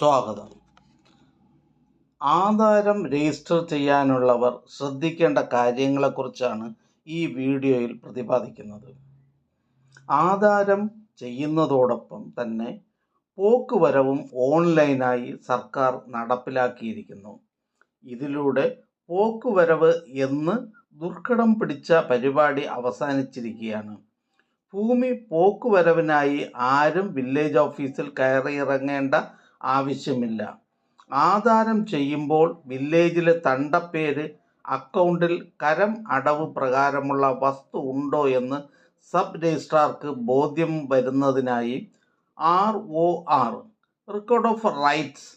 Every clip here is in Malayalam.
സ്വാഗതം. ആധാരം രജിസ്റ്റർ ചെയ്യാനുള്ളവർ ശ്രദ്ധിക്കേണ്ട കാര്യങ്ങളെക്കുറിച്ചാണ് ഈ വീഡിയോയിൽ പ്രതിപാദിക്കുന്നത്. ആധാരം ചെയ്യുന്നതോടൊപ്പം തന്നെ പോക്കുവരവും ഓൺലൈനായി സർക്കാർ നടപ്പിലാക്കിയിരിക്കുന്നു. ഇതിലൂടെ പോക്കുവരവ് എന്ന് ദുർഘടം പിടിച്ച പരിപാടി അവസാനിച്ചിരിക്കുകയാണ്. ഭൂമി പോക്കുവരവിനായി ആരും വില്ലേജ് ഓഫീസിൽ കയറിയിറങ്ങേണ്ട ആവശ്യമില്ല. ആധാരം ചെയ്യുമ്പോൾ വില്ലേജിലെ തണ്ടപ്പേര് അക്കൗണ്ടിൽ കരം അടവ് പ്രകാരമുള്ള വസ്തു ഉണ്ടോ എന്ന് സബ് രജിസ്ട്രാർക്ക് ബോധ്യം വരുന്നതിനായി R O R record of rights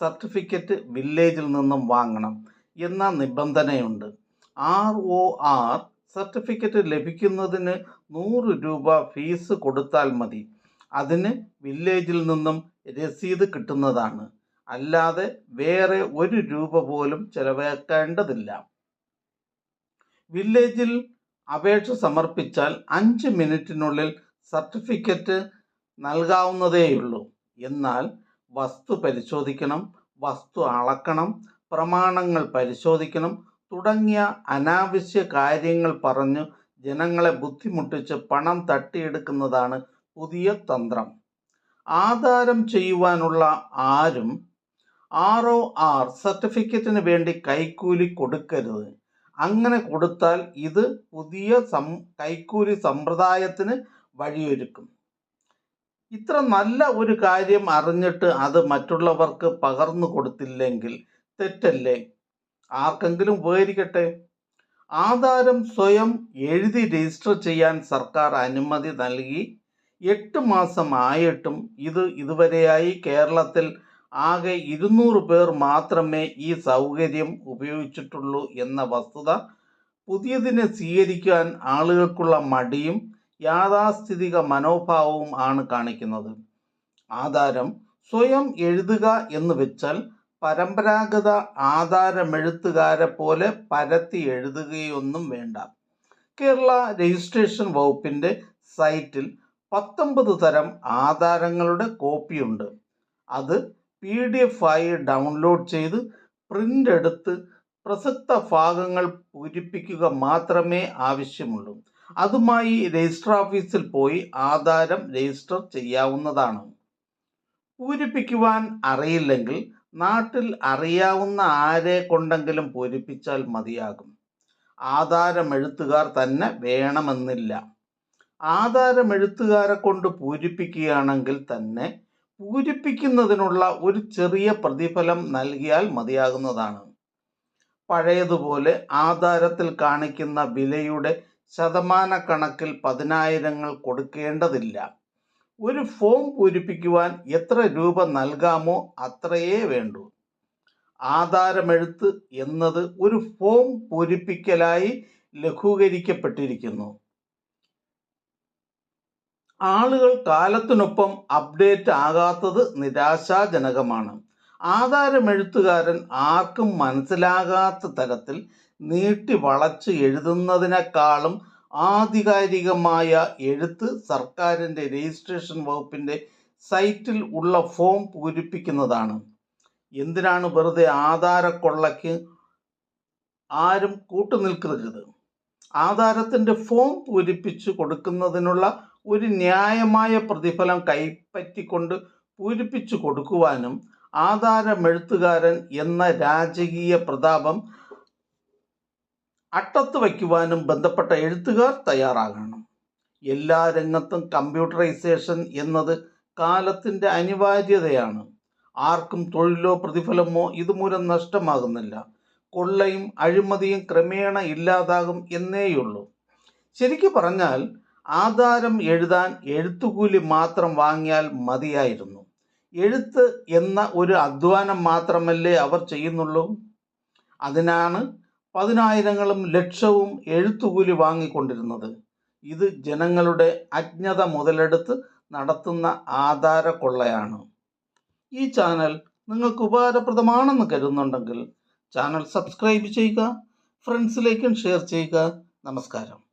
certificate വില്ലേജിൽ നിന്നും വാങ്ങണം എന്ന നിബന്ധനയുണ്ട്. ആർ ഒ ആർ സർട്ടിഫിക്കറ്റ് ലഭിക്കുന്നതിന് നൂറ് രൂപ ഫീസ് കൊടുത്താൽ മതി. അതിന് വില്ലേജിൽ നിന്നും രസീത് കിട്ടുന്നതാണ്. അല്ലാതെ വേറെ ഒരു രൂപ പോലും ചെലവാക്കേണ്ടതില്ല. വില്ലേജിൽ അപേക്ഷ സമർപ്പിച്ചാൽ അഞ്ച് മിനിറ്റിനുള്ളിൽ സർട്ടിഫിക്കറ്റ് നൽകാവുന്നതേയുള്ളൂ. എന്നാൽ വസ്തു പരിശോധിക്കണം വസ്തു അളക്കണം പ്രമാണങ്ങൾ പരിശോധിക്കണം തുടങ്ങിയ അനാവശ്യ കാര്യങ്ങൾ പറഞ്ഞു ജനങ്ങളെ ബുദ്ധിമുട്ടിച്ച് പണം തട്ടിയെടുക്കുന്നതാണ് പുതിയ തന്ത്രം. ആധാരം ചെയ്യുവാനുള്ള ആരും ആർ ഒ ആർ സർട്ടിഫിക്കറ്റിന് വേണ്ടി കൈക്കൂലി കൊടുക്കരുത്. അങ്ങനെ കൊടുത്താൽ ഇത് പുതിയ സം കൈക്കൂലി സമ്പ്രദായത്തിന് വഴിയൊരുക്കും. ഇത്ര നല്ല ഒരു കാര്യം അറിഞ്ഞിട്ട് അത് മറ്റുള്ളവർക്ക് പകർന്നു കൊടുത്തില്ലെങ്കിൽ തെറ്റല്ലേ? ആർക്കെങ്കിലും ഉപകരിക്കട്ടെ? ആധാരം സ്വയം എഴുതി രജിസ്റ്റർ ചെയ്യാൻ സർക്കാർ അനുമതി നൽകി എട്ട് മാസമായിട്ടും ഇത് ഇതുവരെയായി കേരളത്തിൽ ആകെ ഇരുന്നൂറ് പേർ മാത്രമേ ഈ സൗകര്യം ഉപയോഗിച്ചിട്ടുള്ളൂ എന്ന വസ്തുത പുതിയതിനെ സ്വീകരിക്കാൻ ആളുകൾക്കുള്ള മടിയും യാഥാസ്ഥിതിക മനോഭാവവും ആണ് കാണിക്കുന്നത്. ആധാരം സ്വയം എഴുതുക എന്ന് വെച്ചാൽ പരമ്പരാഗത ആധാരമെഴുത്തുകാരെ പോലെ പരത്തി എഴുതുകയൊന്നും വേണ്ട. കേരള രജിസ്ട്രേഷൻ വകുപ്പിന്റെ സൈറ്റിൽ പത്തൊമ്പത് തരം ആധാരങ്ങളുടെ കോപ്പിയുണ്ട്. അത് പി ഡി എഫ് ആയി ഡൗൺലോഡ് ചെയ്ത് പ്രിന്റ് എടുത്ത് പ്രസക്ത ഭാഗങ്ങൾ പൂരിപ്പിക്കുക മാത്രമേ ആവശ്യമുള്ളൂ. അതുമായി രജിസ്റ്റർ ഓഫീസിൽ പോയി ആധാരം രജിസ്റ്റർ ചെയ്യാവുന്നതാണ്. പൂരിപ്പിക്കുവാൻ അറിയില്ലെങ്കിൽ നാട്ടിൽ അറിയാവുന്ന ആരെ കൊണ്ടെങ്കിലും പൂരിപ്പിച്ചാൽ മതിയാകും. ആധാരമെഴുത്തുകാർ തന്നെ വേണമെന്നില്ല. ആധാരമെഴുത്തുകാരെ കൊണ്ട് പൂരിപ്പിക്കുകയാണെങ്കിൽ തന്നെ പൂരിപ്പിക്കുന്നതിനുള്ള ഒരു ചെറിയ പ്രതിഫലം നൽകിയാൽ മതിയാകുന്നതാണ്. പഴയതുപോലെ ആധാരത്തിൽ കാണിക്കുന്ന വിലയുടെ ശതമാന കണക്കിൽ പതിനായിരങ്ങൾ കൊടുക്കേണ്ടതില്ല. ഒരു ഫോം പൂരിപ്പിക്കുവാൻ എത്ര രൂപ നൽകാമോ അത്രയേ വേണ്ടൂ. ആധാരമെഴുത്ത് എന്നത് ഒരു ഫോം പൂരിപ്പിക്കലായി ലഘൂകരിക്കപ്പെട്ടിരിക്കുന്നു. ആളുകൾ കാലത്തിനൊപ്പം അപ്ഡേറ്റ് ആകാത്തത് നിരാശാജനകമാണ്. ആധാരമെഴുത്തുകാരൻ ആർക്കും മനസ്സിലാകാത്ത തരത്തിൽ നീട്ടി വളച്ച് എഴുതുന്നതിനേക്കാളും ആധികാരികമായ എഴുത്ത് സർക്കാരിന്റെ രജിസ്ട്രേഷൻ വകുപ്പിന്റെ സൈറ്റിൽ ഉള്ള ഫോം പൂരിപ്പിക്കുന്നതാണ്. എന്തിനാണ് വെറുതെ ആധാരക്കൊള്ളയ്ക്ക് ആരും കൂട്ടുനിൽക്കരുത്? ആധാരത്തിന്റെ ഫോം പൂരിപ്പിച്ച് കൊടുക്കുന്നതിനുള്ള ഒരു ന്യായമായ പ്രതിഫലം കൈപ്പറ്റിക്കൊണ്ട് പൂരിപ്പിച്ചു കൊടുക്കുവാനും ആധാരമെഴുത്തുകാരൻ എന്ന രാജകീയ പ്രതാപം അട്ടത്ത് വയ്ക്കുവാനും ബന്ധപ്പെട്ട എഴുത്തുകാർ തയ്യാറാകണം. എല്ലാ രംഗത്തും കമ്പ്യൂട്ടറൈസേഷൻ എന്നത് കാലത്തിന്റെ അനിവാര്യതയാണ്. ആർക്കും തൊഴിലോ പ്രതിഫലമോ ഇതുമൂലം നഷ്ടമാകുന്നില്ല. കൊള്ളയും അഴിമതിയും ക്രമേണ ഇല്ലാതാകും എന്നേയുള്ളൂ. ശരിക്കു പറഞ്ഞാൽ ആധാരം എഴുതാൻ എഴുത്തുകൂലി മാത്രം വാങ്ങിയാൽ മതിയായിരുന്നു. എഴുത്ത് എന്ന ഒരു അധ്വാനം മാത്രമല്ലേ അവർ ചെയ്യുന്നുള്ളൂ? അതിനാണ് പതിനായിരങ്ങളും ലക്ഷവും എഴുത്തുകൂലി വാങ്ങിക്കൊണ്ടിരുന്നത്. ഇത് ജനങ്ങളുടെ അജ്ഞത മുതലെടുത്ത് നടത്തുന്ന ആധാര കൊള്ളയാണ്. ഈ ചാനൽ നിങ്ങൾക്ക് ഉപകാരപ്രദമാണെന്ന് കരുതുന്നുണ്ടെങ്കിൽ ചാനൽ സബ്സ്ക്രൈബ് ചെയ്യുക ഫ്രണ്ട്സിലേക്കും ഷെയർ ചെയ്യുക. നമസ്കാരം.